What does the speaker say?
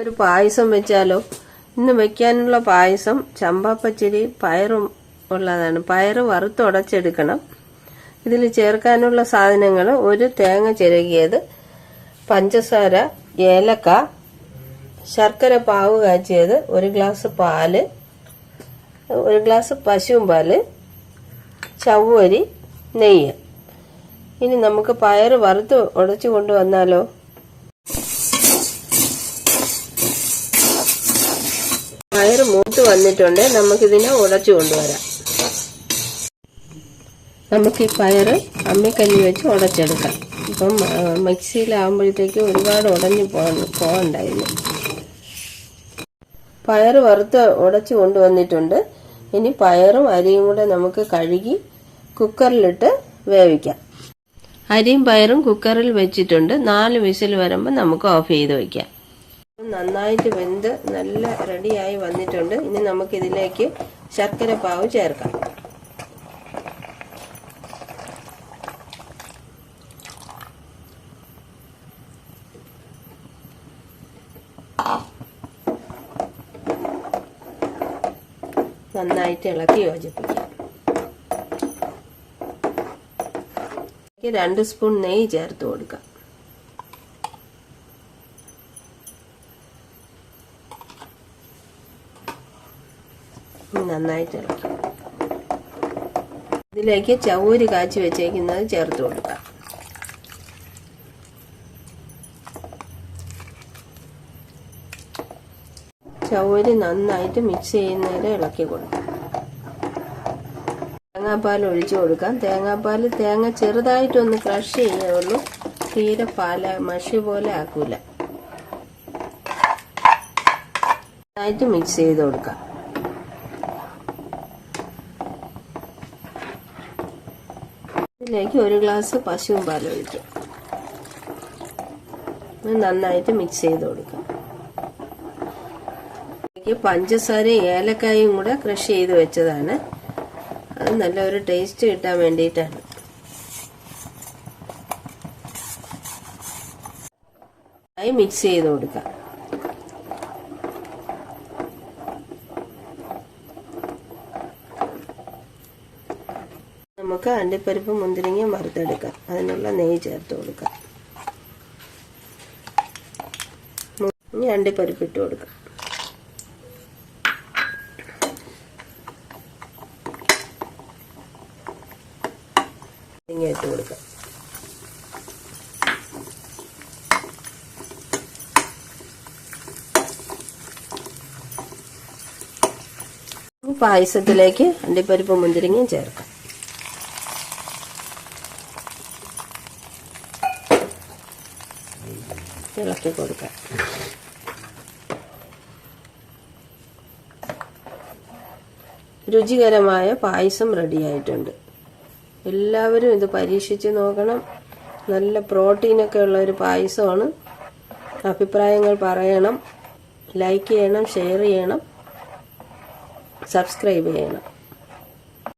ഒരു പായസം വെച്ചാലോ? ഇന്ന് വെക്കാനുള്ള പായസം ചമ്പാപ്പച്ചരി പയറും ഉള്ളതാണ്. പയറ് വറുത്തുടച്ചെടുക്കണം ഇതിൽ ചേർക്കാനുള്ള സാധനങ്ങൾ ഒരു തേങ്ങ ചിരകിയത് പഞ്ചസാര ഏലക്ക ശർക്കര പാവ് കാച്ചിയത് ഒരു ഗ്ലാസ് പാൽ ഒരു ഗ്ലാസ് പശുവും പാൽ ചവ്വരി നെയ്യ്. ഇനി നമുക്ക് പയറ് വറുത്ത് ഉടച്ചു കൊണ്ടുവന്നാലോ? പയറ് മൂത്ത് വന്നിട്ടുണ്ട്. നമുക്കിതിനെ ഉടച്ചു കൊണ്ടുവരാം. നമുക്ക് ഈ പയർ അമ്മിക്കല്ലി വെച്ച് ഉടച്ചെടുക്കാം. ഇപ്പം മിക്സിയിലാകുമ്പോഴത്തേക്ക് ഒരുപാട് ഉടഞ്ഞു പോകണ്ടായിരുന്നു പയർ വറുത്ത് ഉടച്ചു കൊണ്ടുവന്നിട്ടുണ്ട്. ഇനി പയറും അരിയും കൂടെ നമുക്ക് കഴുകി കുക്കറിലിട്ട് വേവിക്കാം. അരിയും പയറും കുക്കറിൽ വെച്ചിട്ടുണ്ട്. നാല് വിസിൽ വരുമ്പോൾ നമുക്ക് ഓഫ് ചെയ്ത് വയ്ക്കാം നന്നായിട്ട് വെന്ത് നല്ല റെഡിയായി വന്നിട്ടുണ്ട്. ഇനി നമുക്കിതിലേക്ക് ശർക്കര പാവ് ചേർക്കാം. നന്നായിട്ട് ഇളക്കി യോജിപ്പിക്കാം. രണ്ട് സ്പൂൺ നെയ്യ് ചേർത്ത് കൊടുക്കാം. നന്നായിട്ട് ഇളക്കി. ഇതിലേക്ക് ചവൂര് കാച്ചി വെച്ചേക്കുന്നത് ചേർത്ത് കൊടുക്കാം. ചവൂര് നന്നായിട്ട് മിക്സ് ചെയ്യുന്നവരെ ഇളക്കി കൊടുക്കാം. തേങ്ങാപ്പാൽ ഒഴിച്ചു കൊടുക്കാം. തേങ്ങാപ്പാൽ തേങ്ങ ചെറുതായിട്ടൊന്ന് ക്രഷ് ചെയ്യുള്ളൂ തീരെ പാല മഷി പോലെ ആക്കൂല. നന്നായിട്ട് മിക്സ് ചെയ്ത് കൊടുക്കാം. ഇതിലേക്ക് ഒരു ഗ്ലാസ് പശുവും പാൽ ഒഴിക്കും നന്നായിട്ട് മിക്സ് ചെയ്ത് കൊടുക്കാം. പഞ്ചസാരയും ഏലക്കായും കൂടെ ക്രഷ് ചെയ്ത് വെച്ചതാണ്. അത് നല്ലൊരു ടേസ്റ്റ് കിട്ടാൻ വേണ്ടിയിട്ടാണ്. മിക്സ് ചെയ്ത് കൊടുക്കാം. നമുക്ക് അണ്ടിപ്പരിപ്പ് മുന്തിരിങ്ങ വറുത്തെടുക്കാം. അതിനുള്ള നെയ്യ് ചേർത്ത് കൊടുക്കാം. ഇനി അണ്ടിപ്പരിപ്പ് ഇട്ട് കൊടുക്കാം. ഇട്ട് കൊടുക്കാം. പായസത്തിലേക്ക് അണ്ടിപ്പരിപ്പ് മുന്തിരിങ്ങയും ചേർക്കാം. ഇളക്കി കൊടുക്കാം. രുചികരമായ പായസം റെഡിയായിട്ടുണ്ട് എല്ലാവരും ഇത് പരീക്ഷിച്ച് നോക്കണം. നല്ല പ്രോട്ടീനൊക്കെ ഉള്ള ഒരു പായസമാണ്. അഭിപ്രായങ്ങൾ പറയണം. ലൈക്ക് ചെയ്യണം ഷെയർ ചെയ്യണം. സബ്സ്ക്രൈബ് ചെയ്യണം.